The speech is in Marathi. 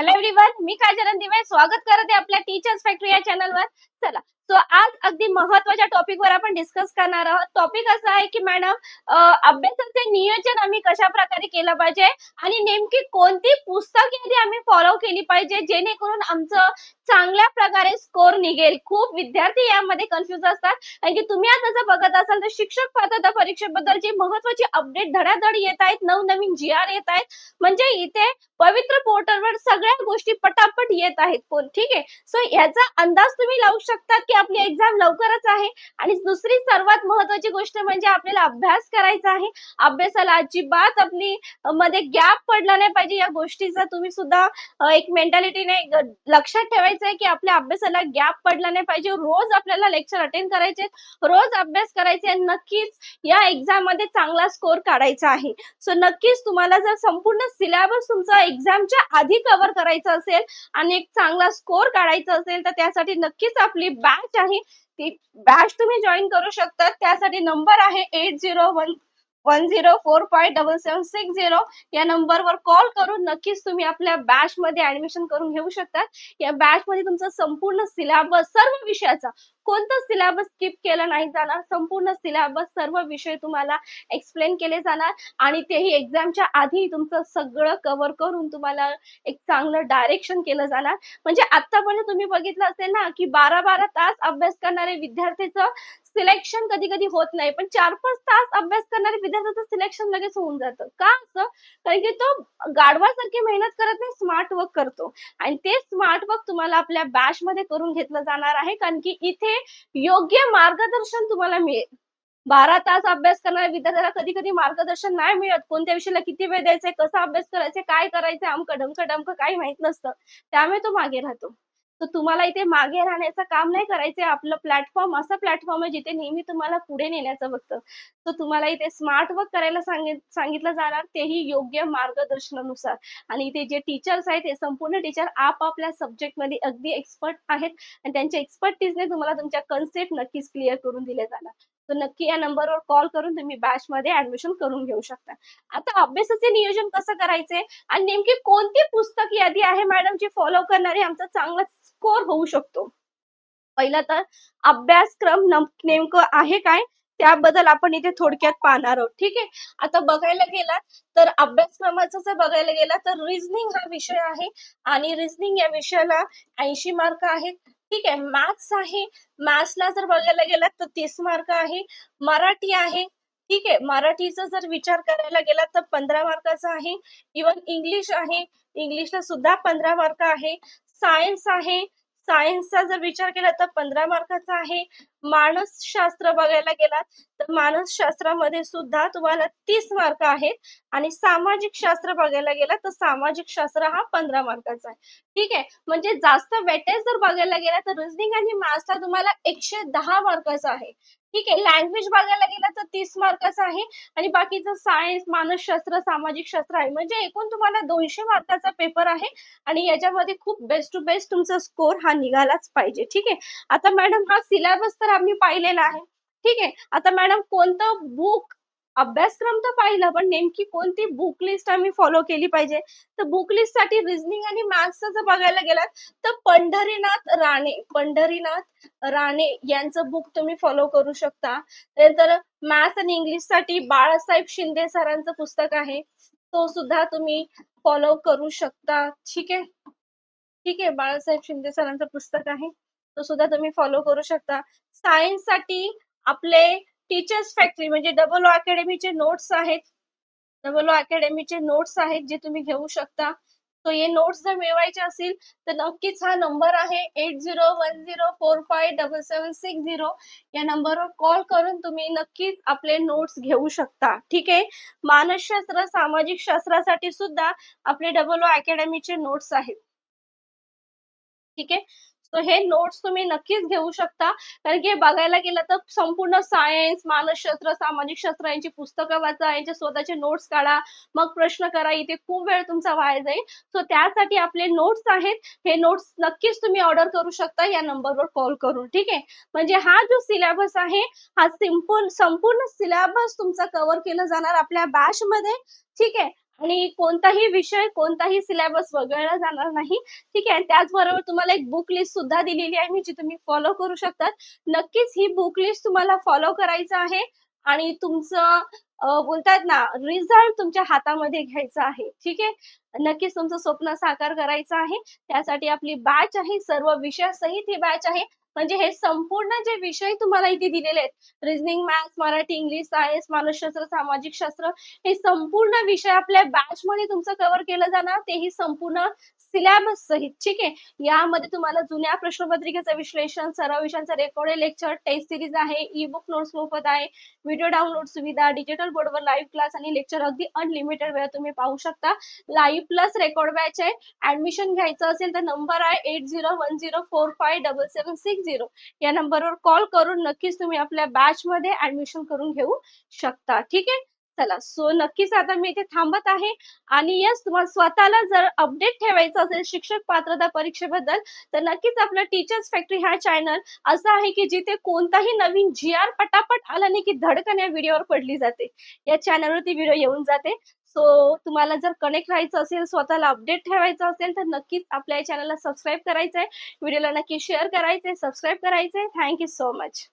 हॅलो एव्हरीवन मी काजरन दिवे स्वागत करते आपल्या टीचर्स फॅक्टरी या चॅनलवर चला. सो आज अगदी महत्त्वाच्या टॉपिक वर आपण डिस्कस करणार आहोत. टॉपिक असं आहे की मॅडम अभ्यासाचे नियोजन आम्ही कशा प्रकारे केलं पाहिजे आणि नेमकी कोणती पुस्तक यादी आम्ही फॉलो केली पाहिजे जेणेकरून आमचं चांगल्या प्रकारे स्कोर निघेल. खूप विद्यार्थी यामध्ये कन्फ्युज असतात. कारण की तुम्ही आता जर बघत असाल तर शिक्षक पात्रता परीक्षेबद्दलची महत्वाची अपडेट धडाधड येत आहेत नवनवीन जी आर येत आहेत. म्हणजे इथे पवित्र पोर्टलवर सगळ्या गोष्टी पटापट येत आहेत ठीक आहे? सो याचा अंदाज तुम्ही लावू शकतात की आपली एक्झाम लवकरच आहे? आणि दुसरी सर्वात महत्वाची गोष्ट म्हणजे आपल्याला अभ्यास करायचा आहे. अभ्यासाला अजिबात आपली मध्ये गॅप पडला नाही पाहिजे. या गोष्टीचा तुम्ही सुद्धा एक मेंटॅलिटीने लक्षात ठेवायचं आहे की आपल्या अभ्यासाला गॅप पडला नाही पाहिजे. रोज आपल्याला लेक्चर अटेंड करायचे रोज अभ्यास करायचे नक्कीच या एक्झाममध्ये चांगला स्कोर काढायचा आहे. सो नक्कीच तुम्हाला जर संपूर्ण सिलेबस तुमचा एक्झामच्या आधी कव्हर करायचा असेल आणि एक चांगला स्कोर काढायचा असेल तर त्यासाठी नक्कीच आपली बॅच आहे. ती बॅच तुम्ही जॉईन करू शकता. त्यासाठी नंबर आहे eight zero one one zero four five double seven six zero या नंबरवर कॉल करून नक्कीच तुम्ही आपल्या बॅच मध्ये ऍडमिशन करून घेऊ शकता या बॅच मध्ये तुमचा संपूर्ण सिलेबस सर्व विषयाचा कोणता सिलेबस स्किप केला नाही जाणार संपूर्ण सिलेबस सर्व विषय तुम्हाला एक्सप्लेन केले जाणार आणि तेही एक्झामच्या आधी तुमचं सगळं कव्हर करून तुम्हाला एक चांगलं डायरेक्शन केलं जाणार. म्हणजे आतापर्यंत तुम्ही बघितलं असेल ना की बारा बारा तास अभ्यास करणारे विद्यार्थ्याचं सिलेक्शन कधी कधी होत नाही. पण चार पाच तास अभ्यास करणारे विद्यार्थ्याचं सिलेक्शन लगेच होऊन जातं. का असं? कारण की तो गाढवासारखी मेहनत करत नाही स्मार्ट वर्क करतो. आणि ते स्मार्ट वर्क तुम्हाला आपल्या बॅच मध्ये करून घेतलं जाणार आहे. कारण की इथे योग्य मार्गदर्शन तुम्हाला मिळेल. बारा तास अभ्यास करणाऱ्या विद्यार्थ्याला कधी कधी मार्गदर्शन नाही मिळत. कोणत्या विषयाला किती वेळ द्यायचा कसा अभ्यास करायचा काय करायचंय अमकं डमकं डमकं काही माहीत नसतं. त्यामुळे तो मागे राहतो. तर तुम्हाला इथे मागे राहण्याचं काम नाही करायचं आपलं प्लॅटफॉर्म असं प्लॅटफॉर्म आहे जिथे नेहमी तुम्हाला पुढे नेण्याचं बघतं. तर तुम्हाला इथे स्मार्ट वर्क करायला सांगित सांगितलं जाणार. तेही योग्य मार्गदर्शनानुसार. आणि इथे जे टीचर्स आहेत ते संपूर्ण टीचर आपापल्या सब्जेक्टमध्ये अगदी एक्सपर्ट आहेत. आणि त्यांच्या एक्सपर्टीजने तुम्हाला तुमच्या कन्सेप्ट नक्कीच क्लिअर करून दिले जाणार. तर नक्की या नंबरवर कॉल करून तुम्ही बॅच मध्ये ऍडमिशन करून घेऊ शकता. आता अभ्यासाचे नियोजन कसं करायचे? आणि नेमकी कोणती पुस्तक यादी आहे मॅडम जी फॉलो करणारे आमचा चांगला स्कोर होऊ शकतो? पहिला तर अभ्यासक्रम नेमकं आहे काय? त्याबद्दल आपण इथे थोडक्यात पाहणार आहोत. ठीक आहे? आता बघायला गेला तर अभ्यासक्रमाचं जर बघायला गेला तर रिझनिंग हा विषय आहे. आणि रिझनिंग या विषयाला ऐंशी मार्क आहेत. ठीक आहे. मॅथ्स आहे. मॅथ्सला जर बघायला गेलात तर तीस मार्क आहे. मराठी आहे. ठीक आहे. मराठीचा जर विचार करायला गेला तर पंधरा मार्काचा आहे. इवन इंग्लिश आहे. इंग्लिशला सुद्धा पंधरा मार्क आहे. सायन्स आहे. सायन्सचा जर विचार केला तर पंधरा मार्काचा आहे. मानसशास्त्र बघायला गेलात तर मानसशास्त्रामध्ये सुद्धा तुम्हाला तीस मार्क आहेत. आणि सामाजिक शास्त्र बघायला गेला तर सामाजिक शास्त्र हा पंधरा मार्काचा आहे. ठीक आहे? म्हणजे जास्त वेटेज जर बघायला गेला तर रिजनिंग आणि मॅथ्सला तुम्हाला एकशे दहा मार्काचा आहे. ठीक आहे? लँग्वेज बघायला गेला तीस मार्काचा आहे. आणि बाकीचं सायन्स मानसशास्त्र सामाजिक शास्त्र आहे. म्हणजे एकूण तुम्हाला दोनशे मार्काचा पेपर आहे. आणि याच्यामध्ये खूप बेस्ट टू बेस्ट तुमचा स्कोर हा निघालाच पाहिजे. ठीक आहे? आता मॅडम हा सिलेबस तर आम्ही पाहिलेला आहे. ठीक आहे? आता मॅडम कोणतं बुक अभ्यासक्रम तर पाहिला पण नेमकी कोणती बुक लिस्ट आम्ही फॉलो केली पाहिजे? तर बुक लिस्टसाठी रिझनिंग आणि मॅथ्सचं जर बघायला गेलात तर पंढरीनाथ राणे पंढरीनाथ राणे यांचं बुक तुम्ही फॉलो करू शकता. नंतर मॅथ्स आणि इंग्लिशसाठी बाळासाहेब शिंदे सरांचं पुस्तक आहे. तो सुद्धा तुम्ही फॉलो करू शकता. ठीक आहे? ठीक आहे बाळासाहेब शिंदे सरांचं पुस्तक आहे. तो सुद्धा तुम्ही फॉलो करू शकता. सायन्ससाठी आपले टीचर्स फॅक्टरी म्हणजे डबल ओ अकॅडमीचे नोट्स आहेत. डबल ओ अकॅडमीचे नोट्स आहेत जे तुम्ही घेऊ शकता. सो हे नोट्स जर मिळवायचे असतील तर नक्कीच हा नंबर आहे eight zero one zero four five double seven six zero या नंबरवर कॉल करून तुम्ही नक्कीच आपले नोट्स घेऊ शकता. ठीक आहे? मानसशास्त्र सामाजिक शास्त्रासाठी सुद्धा आपले डबल ओ अकॅडमीचे नोट्स आहेत. ठीक आहे? सो हे नोट्स तुम्ही नक्कीच घेऊ शकता. कारण की हे बघायला गेलं तर संपूर्ण सायन्स मानसशास्त्र सामाजिक शास्त्र यांची पुस्तकं वाचा यांचे स्वतःचे नोट्स काढा. मग प्रश्न करा इथे खूप वेळ तुमचा वाया जाईल. सो त्यासाठी आपले नोट्स आहेत. हे नोट्स नक्कीच तुम्ही ऑर्डर करू शकता. या नंबरवर कॉल करून ठीक आहे? म्हणजे हा जो सिलेबस आहे हा सिंपल संपूर्ण सिलेबस तुमचा कव्हर केला जाणार आपल्या बॅच मध्ये ठीक आहे? आणि कोणताही विषय कोणताही सिलेबस वगळला जाणार नाही. ठीक आहे? त्याचबरोबर तुम्हाला एक बुक लिस्ट सुद्धा दिलेली आहे मी जी तुम्ही फॉलो करू शकतात. नक्कीच ही बुक लिस्ट तुम्हाला फॉलो करायचं आहे आणि तुमचं बोलतात ना रिझल्ट तुमच्या हातामध्ये घ्यायचा आहे. ठीक आहे? नक्कीच तुमचं स्वप्न साकार करायचं आहे. त्यासाठी आपली बॅच आहे सर्व विषयासहित ही बॅच आहे. म्हणजे हे संपूर्ण जे विषय तुम्हाला इथे दिलेले आहेत reasoning maths Marathi English science मानसशास्त्र सामाजिक शास्त्र हे संपूर्ण विषय आपल्या बॅच मध्ये तुमचं कव्हर केलं जाणार. तेही संपूर्ण सिलेबस सहित. ठीक आहे? यामध्ये तुम्हाला जुन्या प्रश्नपत्रिकेचं विश्लेषण सर्व विषयांचा रेकॉर्डेड लेक्चर टेस्ट सिरीज आहे ई बुक नोट्स मोफत आहे व्हिडिओ डाउनलोड सुविधा डिजिटल बोर्डवर लाईव्ह क्लास आणि लेक्चर अगदी अनलिमिटेड वेळ तुम्ही पाहू शकता. लाईव्ह प्लस रेकॉर्ड बॅच आहे. ऍडमिशन घ्यायचं असेल तर नंबर आहे eight zero one zero four five double seven six zero या नंबरवर कॉल करून नक्कीच तुम्ही आपल्या बॅच मध्ये ऍडमिशन करून घेऊ शकता. ठीक आहे? चला. सो नक्कीच आता मी इथे थांबत आहे. आणि यस तुम्हाला स्वतःला जर अपडेट ठेवायचं असेल शिक्षक पात्रता परीक्षेबद्दल तर नक्कीच आपलं टीचर्स फॅक्टरी हा चॅनल असं आहे की जिथे कोणताही नवीन जी आर पटापट आला नाही की धडकन या व्हिडिओवर पडली जाते. या चॅनलवरती व्हिडिओ येऊन जाते. सो तुम्हाला जर कनेक्ट राहायचं असेल स्वतःला अपडेट ठेवायचं असेल तर नक्कीच आपल्या या चॅनलला सबस्क्राईब करायचंय. व्हिडिओला नक्की शेअर करायचंय सबस्क्राईब करायचंय. Thank you so much